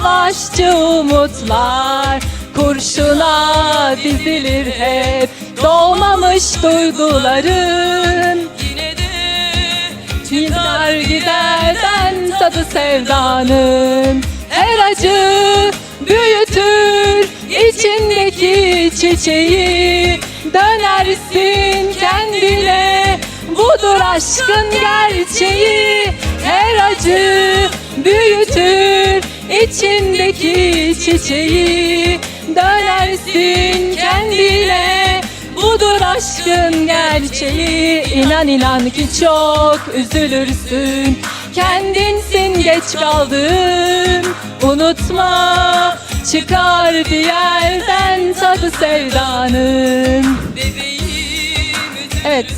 savaşçı umutlar. Kurşuna dizilir hep Doğmamış duyguların. Yine de Gider giderden tadı sevdanın. Her acı büyütür içindeki çiçeği. Dönersin kendine budur aşkın gerçeği. Her acı büyütür içindeki çiçeği Dönersin kendine Budur aşkın gerçeği İnan inan ki çok üzülürsün Kendinsin geç kaldın Unutma çıkar bir yerden tadı sevdanın. Evet.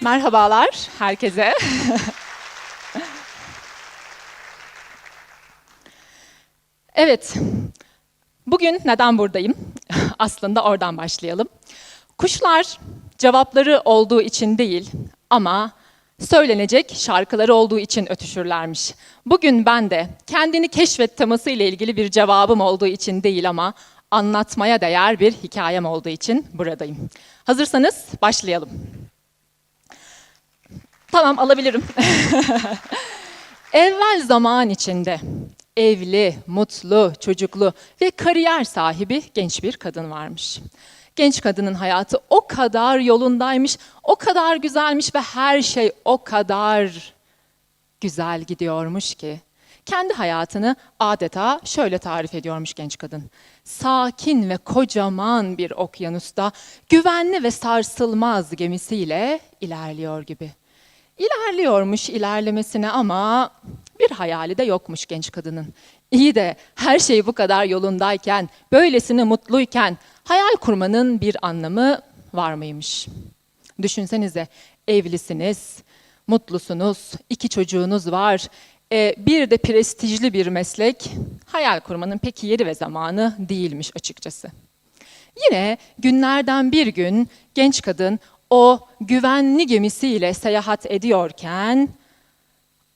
Merhabalar herkese. evet. Bugün neden buradayım? Aslında oradan başlayalım. Kuşlar cevapları olduğu için değil ama söylenecek şarkıları olduğu için ötüşürlermiş. Bugün ben de kendini keşfet teması ile ilgili bir cevabım olduğu için değil ama anlatmaya değer bir hikayem olduğu için buradayım. Hazırsanız başlayalım. Tamam alabilirim. Evvel zaman içinde evli, mutlu, çocuklu ve kariyer sahibi genç bir kadın varmış. Genç kadının hayatı o kadar yolundaymış, o kadar güzelmiş ve her şey o kadar güzel gidiyormuş ki kendi hayatını adeta şöyle tarif ediyormuş genç kadın. Sakin ve kocaman bir okyanusta güvenli ve sarsılmaz gemisiyle ilerliyor gibi. İlerliyormuş ilerlemesine ama bir hayali de yokmuş genç kadının. İyi de her şey bu kadar yolundayken, böylesine mutluyken hayal kurmanın bir anlamı var mıymış? Düşünsenize evlisiniz, mutlusunuz, iki çocuğunuz var, e, bir de prestijli bir meslek. Hayal kurmanın pek yeri ve zamanı değilmiş açıkçası. Yine günlerden bir gün genç kadın o güvenli gemisiyle seyahat ediyorken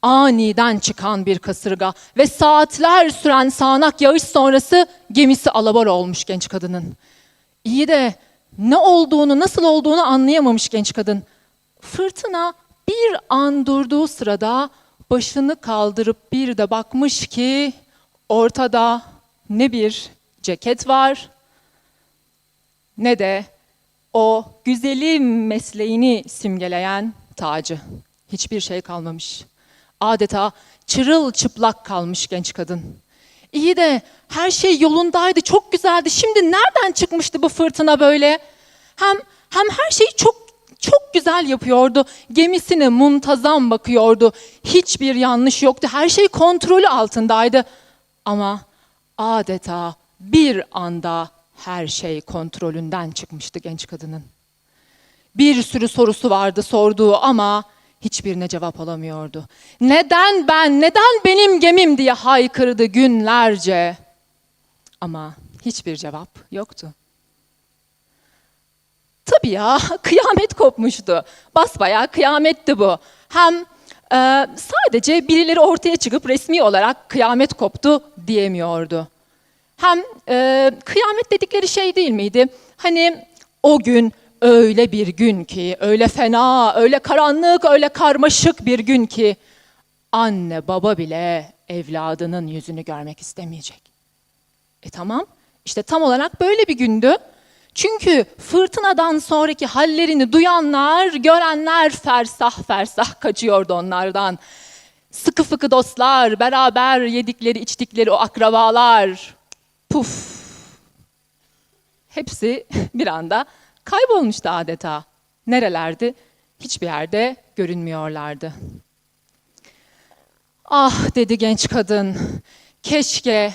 aniden çıkan bir kasırga ve saatler süren sağanak yağış sonrası gemisi alabor olmuş genç kadının. İyi de ne olduğunu, nasıl olduğunu anlayamamış genç kadın. Fırtına bir an durduğu sırada başını kaldırıp bir de bakmış ki ortada ne bir ceket var ne de o güzelim mesleğini simgeleyen tacı. Hiçbir şey kalmamış. Adeta çırılçıplak kalmış genç kadın. İyi de her şey yolundaydı, çok güzeldi. Şimdi nereden çıkmıştı bu fırtına böyle? Hem hem her şeyi çok çok güzel yapıyordu. Gemisine muntazam bakıyordu. Hiçbir yanlış yoktu. Her şey kontrolü altındaydı. Ama adeta bir anda her şey kontrolünden çıkmıştı genç kadının. Bir sürü sorusu vardı sorduğu ama hiçbirine cevap alamıyordu. Neden ben, neden benim gemim diye haykırdı günlerce. Ama hiçbir cevap yoktu. Tabii ya kıyamet kopmuştu. Basbayağı kıyametti bu. Hem e, sadece birileri ortaya çıkıp resmi olarak kıyamet koptu diyemiyordu. Hem e, kıyamet dedikleri şey değil miydi? Hani o gün öyle bir gün ki, öyle fena, öyle karanlık, öyle karmaşık bir gün ki anne baba bile evladının yüzünü görmek istemeyecek. E tamam, işte tam olarak böyle bir gündü. Çünkü fırtınadan sonraki hallerini duyanlar, görenler fersah fersah kaçıyordu onlardan. Sıkı fıkı dostlar, beraber yedikleri içtikleri o akrabalar, puf. Hepsi bir anda kaybolmuştu adeta. Nerelerdi? Hiçbir yerde görünmüyorlardı. Ah dedi genç kadın. Keşke,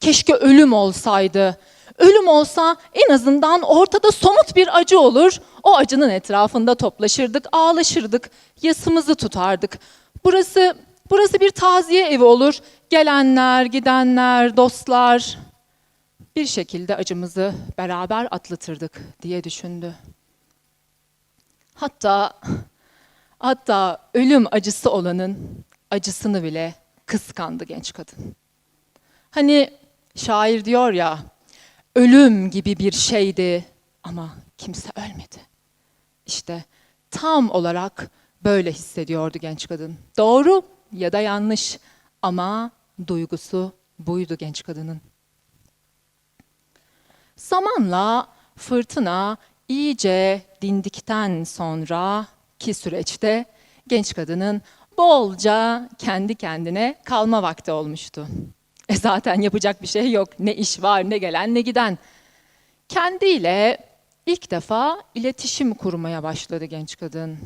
keşke ölüm olsaydı. Ölüm olsa en azından ortada somut bir acı olur. O acının etrafında toplaşırdık, ağlaşırdık, yasımızı tutardık. Burası burası bir taziye evi olur. Gelenler, gidenler, dostlar bir şekilde acımızı beraber atlatırdık diye düşündü. Hatta hatta ölüm acısı olanın acısını bile kıskandı genç kadın. Hani şair diyor ya, ölüm gibi bir şeydi ama kimse ölmedi. İşte tam olarak böyle hissediyordu genç kadın. Doğru ya da yanlış ama duygusu buydu genç kadının. Zamanla fırtına iyice dindikten sonra ki süreçte genç kadının bolca kendi kendine kalma vakti olmuştu. E zaten yapacak bir şey yok. Ne iş var, ne gelen, ne giden. Kendiyle ilk defa iletişim kurmaya başladı genç kadın.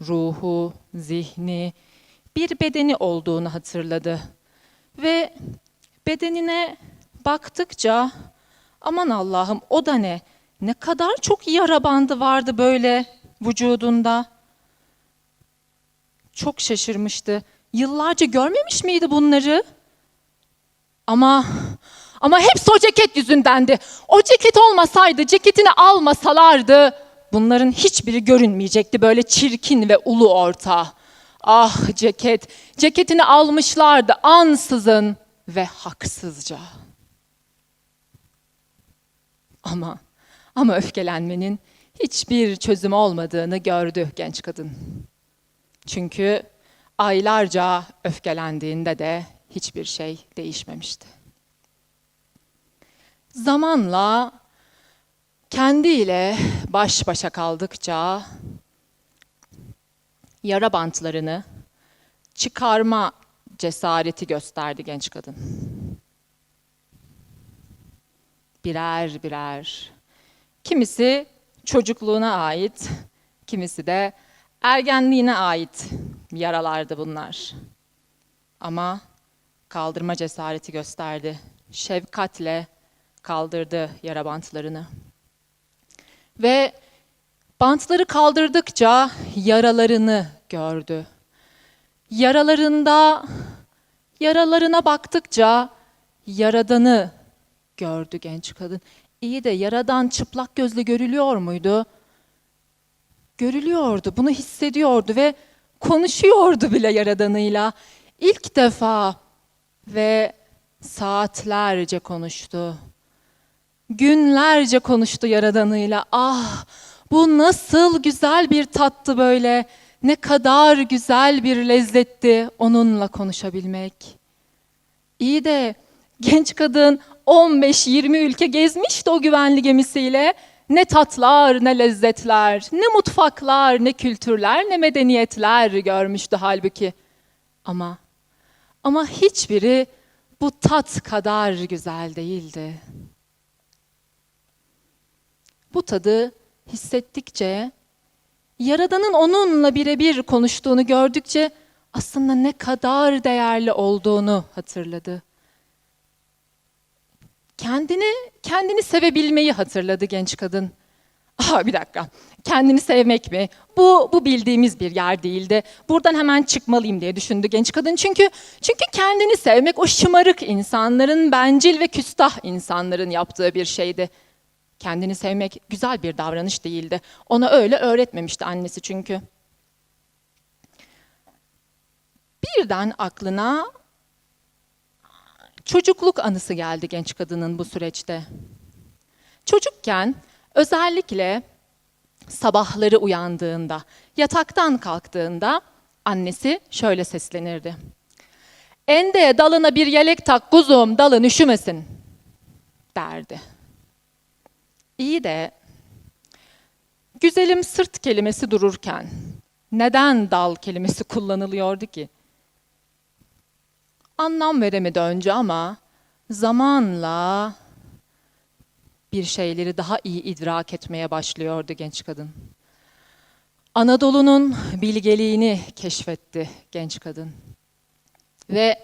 Ruhu, zihni, bir bedeni olduğunu hatırladı. Ve bedenine baktıkça aman Allah'ım o da ne? Ne kadar çok yara bandı vardı böyle vücudunda. Çok şaşırmıştı. Yıllarca görmemiş miydi bunları? Ama ama hepsi o ceket yüzündendi. O ceket olmasaydı, ceketini almasalardı bunların hiçbiri görünmeyecekti böyle çirkin ve ulu orta. Ah ceket, ceketini almışlardı ansızın ve haksızca. Ama ama öfkelenmenin hiçbir çözüm olmadığını gördü genç kadın. Çünkü aylarca öfkelendiğinde de hiçbir şey değişmemişti. Zamanla kendiyle baş başa kaldıkça yara bantlarını çıkarma cesareti gösterdi genç kadın. Birer birer. Kimisi çocukluğuna ait, kimisi de ergenliğine ait yaralardı bunlar. Ama kaldırma cesareti gösterdi. Şefkatle kaldırdı yara bantlarını. Ve bantları kaldırdıkça yaralarını gördü. Yaralarında yaralarına baktıkça yaradanı gördü genç kadın. İyi de yaradan çıplak gözle görülüyor muydu? Görülüyordu, bunu hissediyordu ve konuşuyordu bile yaradanıyla. İlk defa ve saatlerce konuştu. Günlerce konuştu yaradanıyla. Ah, bu nasıl güzel bir tattı böyle. Ne kadar güzel bir lezzetti onunla konuşabilmek. İyi de genç kadın 15-20 ülke gezmişti o güvenli gemisiyle. Ne tatlar, ne lezzetler, ne mutfaklar, ne kültürler, ne medeniyetler görmüştü halbuki. Ama ama hiçbiri bu tat kadar güzel değildi. Bu tadı hissettikçe, Yaradan'ın onunla birebir konuştuğunu gördükçe aslında ne kadar değerli olduğunu hatırladı. Kendini kendini sevebilmeyi hatırladı genç kadın. Aa, bir dakika. Kendini sevmek mi? Bu bu bildiğimiz bir yer değildi. Buradan hemen çıkmalıyım diye düşündü genç kadın. Çünkü çünkü kendini sevmek o şımarık insanların, bencil ve küstah insanların yaptığı bir şeydi. Kendini sevmek güzel bir davranış değildi. Ona öyle öğretmemişti annesi çünkü. Birden aklına çocukluk anısı geldi genç kadının bu süreçte. Çocukken özellikle sabahları uyandığında, yataktan kalktığında annesi şöyle seslenirdi. Ende dalına bir yelek tak kuzum dalın üşümesin derdi. İyi de güzelim sırt kelimesi dururken neden dal kelimesi kullanılıyordu ki? Anlam veremedi önce ama zamanla bir şeyleri daha iyi idrak etmeye başlıyordu genç kadın. Anadolu'nun bilgeliğini keşfetti genç kadın. Ve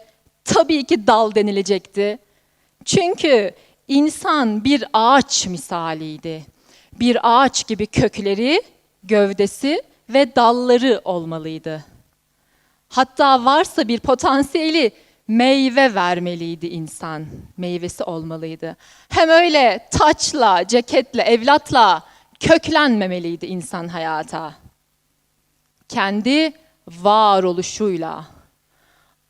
tabii ki dal denilecekti. Çünkü insan bir ağaç misaliydi. Bir ağaç gibi kökleri, gövdesi ve dalları olmalıydı. Hatta varsa bir potansiyeli meyve vermeliydi insan. Meyvesi olmalıydı. Hem öyle taçla, ceketle, evlatla köklenmemeliydi insan hayata. Kendi varoluşuyla,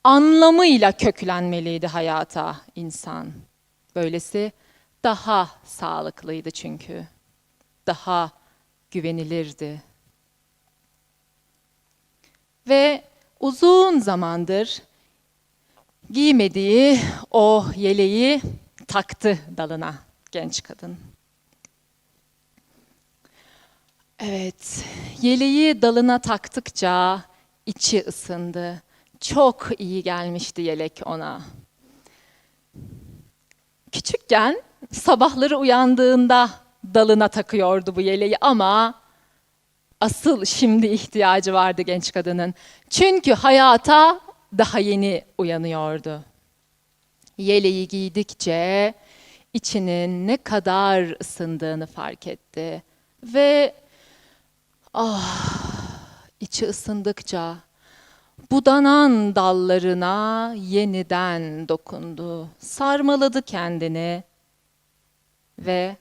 anlamıyla köklenmeliydi hayata insan. Böylesi daha sağlıklıydı çünkü. Daha güvenilirdi. Ve uzun zamandır giymediği o yeleği taktı dalına genç kadın. Evet, yeleği dalına taktıkça içi ısındı. Çok iyi gelmişti yelek ona. Küçükken sabahları uyandığında dalına takıyordu bu yeleği ama asıl şimdi ihtiyacı vardı genç kadının. Çünkü hayata daha yeni uyanıyordu. Yeleği giydikçe içinin ne kadar ısındığını fark etti ve içi ısındıkça budanan dallarına yeniden dokundu. Sarmaladı kendini ve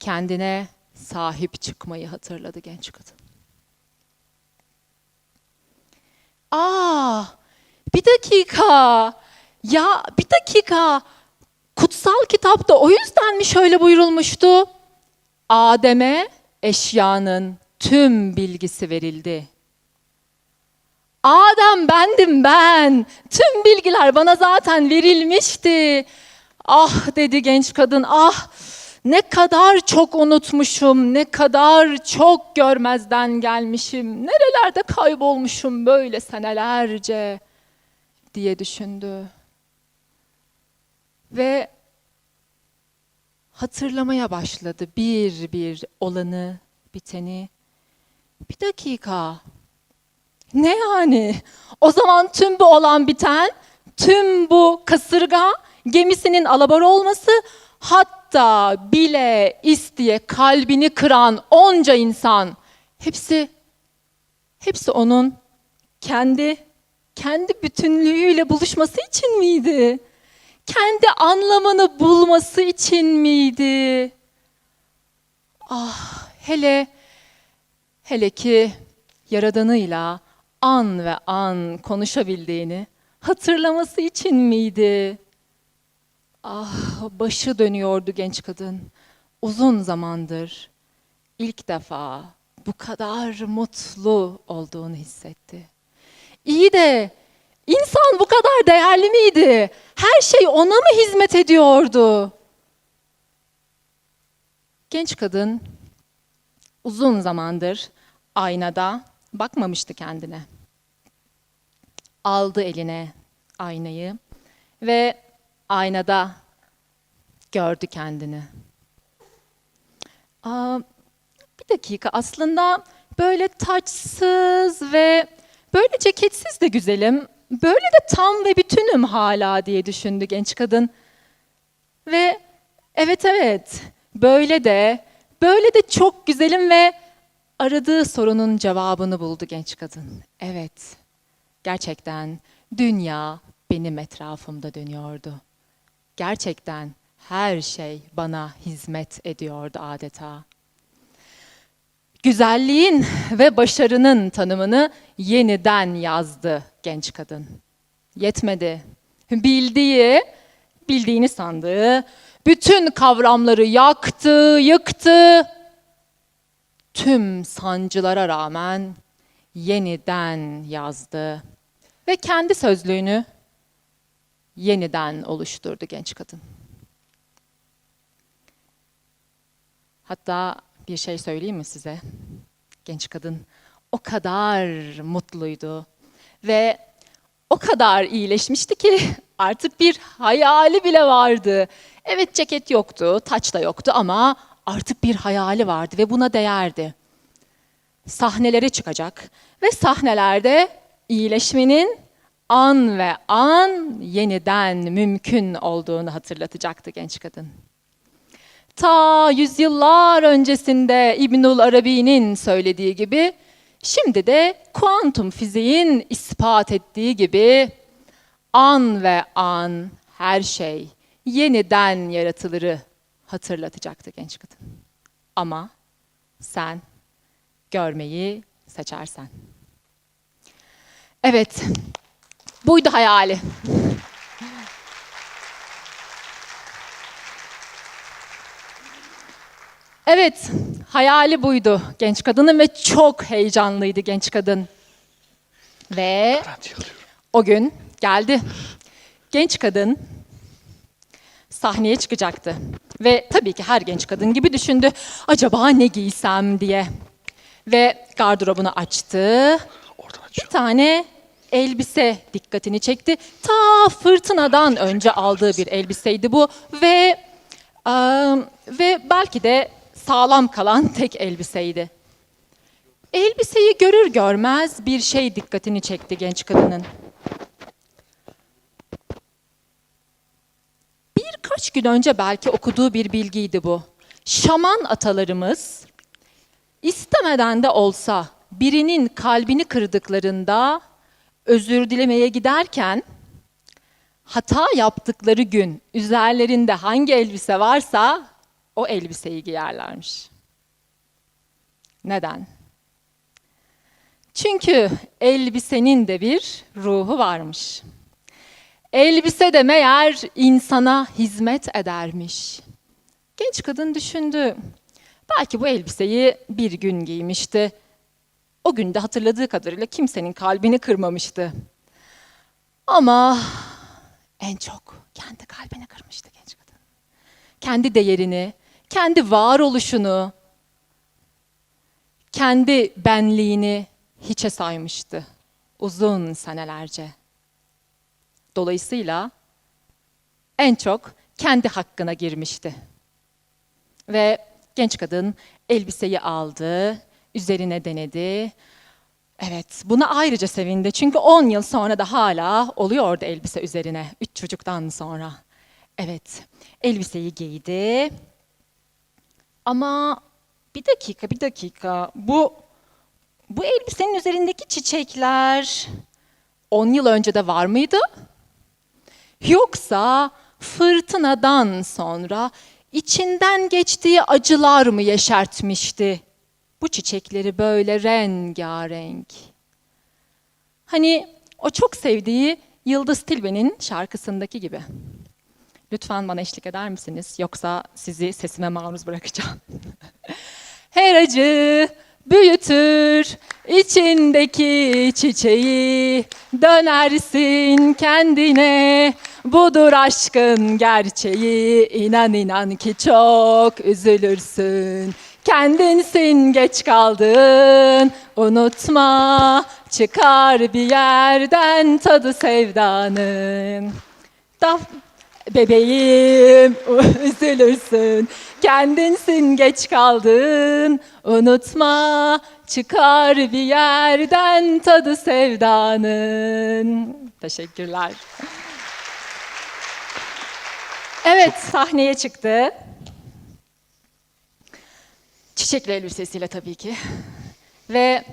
kendine sahip çıkmayı hatırladı genç kadın. Aa, bir dakika. Ya bir dakika. Kutsal kitapta o yüzden mi şöyle buyurulmuştu? Adem'e eşyanın tüm bilgisi verildi. Adem bendim ben. Tüm bilgiler bana zaten verilmişti. Ah dedi genç kadın. Ah ne kadar çok unutmuşum, ne kadar çok görmezden gelmişim. Nerelerde kaybolmuşum böyle senelerce diye düşündü. Ve hatırlamaya başladı bir bir olanı, biteni. Bir dakika. Ne yani? O zaman tüm bu olan biten, tüm bu kasırga, gemisinin alabor olması, hatta bile isteye kalbini kıran onca insan, hepsi, hepsi onun kendi, kendi bütünlüğüyle buluşması için miydi? Kendi anlamını bulması için miydi? Ah, hele, hele ki Yaradanıyla an ve an konuşabildiğini hatırlaması için miydi? Ah, başı dönüyordu genç kadın. Uzun zamandır ilk defa bu kadar mutlu olduğunu hissetti. İyi de insan bu kadar değerli miydi? Her şey ona mı hizmet ediyordu? Genç kadın uzun zamandır aynada bakmamıştı kendine. Aldı eline aynayı ve aynada gördü kendini. Aa, bir dakika aslında böyle taçsız ve böyle ceketsiz de güzelim. Böyle de tam ve bütünüm hala diye düşündü genç kadın. Ve evet evet böyle de böyle de çok güzelim ve aradığı sorunun cevabını buldu genç kadın. Evet, gerçekten dünya benim etrafımda dönüyordu. Gerçekten her şey bana hizmet ediyordu adeta. Güzelliğin ve başarının tanımını yeniden yazdı genç kadın. Yetmedi. Bildiği, bildiğini sandığı bütün kavramları yaktı, yıktı tüm sancılara rağmen yeniden yazdı ve kendi sözlüğünü yeniden oluşturdu genç kadın. Hatta bir şey söyleyeyim mi size? Genç kadın o kadar mutluydu ve o kadar iyileşmişti ki artık bir hayali bile vardı. Evet ceket yoktu, taç da yoktu ama artık bir hayali vardı ve buna değerdi. Sahnelere çıkacak ve sahnelerde iyileşmenin an ve an yeniden mümkün olduğunu hatırlatacaktı genç kadın. Ta yüzyıllar öncesinde İbnül Arabi'nin söylediği gibi, şimdi de kuantum fiziğin ispat ettiği gibi an ve an her şey yeniden yaratılırı hatırlatacaktı genç kadın. Ama sen görmeyi seçersen. Evet, Buydu hayali. Evet, hayali buydu genç kadının ve çok heyecanlıydı genç kadın. Ve o gün geldi. Genç kadın sahneye çıkacaktı. Ve tabii ki her genç kadın gibi düşündü. Acaba ne giysem diye. Ve gardırobunu açtı. Bir tane elbise dikkatini çekti. Ta fırtınadan önce aldığı bir elbiseydi bu ve eee, ve belki de sağlam kalan tek elbiseydi. Elbiseyi görür görmez bir şey dikkatini çekti genç kadının. Birkaç gün önce belki okuduğu bir bilgiydi bu. Şaman atalarımız istemeden de olsa birinin kalbini kırdıklarında özür dilemeye giderken hata yaptıkları gün üzerlerinde hangi elbise varsa o elbiseyi giyerlermiş. Neden? Çünkü elbisenin de bir ruhu varmış. Elbise de meğer insana hizmet edermiş. Genç kadın düşündü. Belki bu elbiseyi bir gün giymişti. O gün de hatırladığı kadarıyla kimsenin kalbini kırmamıştı. Ama en çok kendi kalbini kırmıştı genç kadın. Kendi değerini, kendi varoluşunu, kendi benliğini hiçe saymıştı uzun senelerce. Dolayısıyla en çok kendi hakkına girmişti. Ve genç kadın elbiseyi aldı, üzerine denedi. Evet, buna ayrıca sevindi. Çünkü 10 yıl sonra da hala oluyordu elbise üzerine. Üç çocuktan sonra. Evet, elbiseyi giydi. Ama bir dakika, bir dakika. Bu bu elbisenin üzerindeki çiçekler 10 yıl önce de var mıydı? Yoksa fırtınadan sonra içinden geçtiği acılar mı yeşertmişti bu çiçekleri böyle rengarenk? Hani o çok sevdiği Yıldız Tilbe'nin şarkısındaki gibi. Lütfen bana eşlik eder misiniz? Yoksa sizi sesime maruz bırakacağım. Her acı büyütür içindeki çiçeği. Dönersin kendine budur aşkın gerçeği. İnan inan ki çok üzülürsün. Kendinsin geç kaldın. Unutma çıkar bir yerden tadı sevdanın. Da bebeğim üzülürsün. Kendinsin geç kaldın. Unutma çıkar bir yerden tadı sevdanın. Teşekkürler. Evet sahneye çıktı. Çiçekli elbisesiyle tabii ki. Ve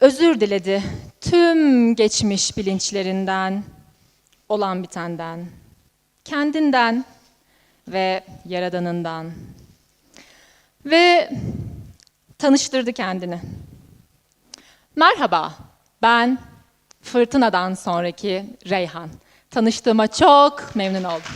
özür diledi tüm geçmiş bilinçlerinden olan bitenden, kendinden ve yaradanından. Ve tanıştırdı kendini. Merhaba, ben fırtınadan sonraki Reyhan. Tanıştığıma çok memnun oldum.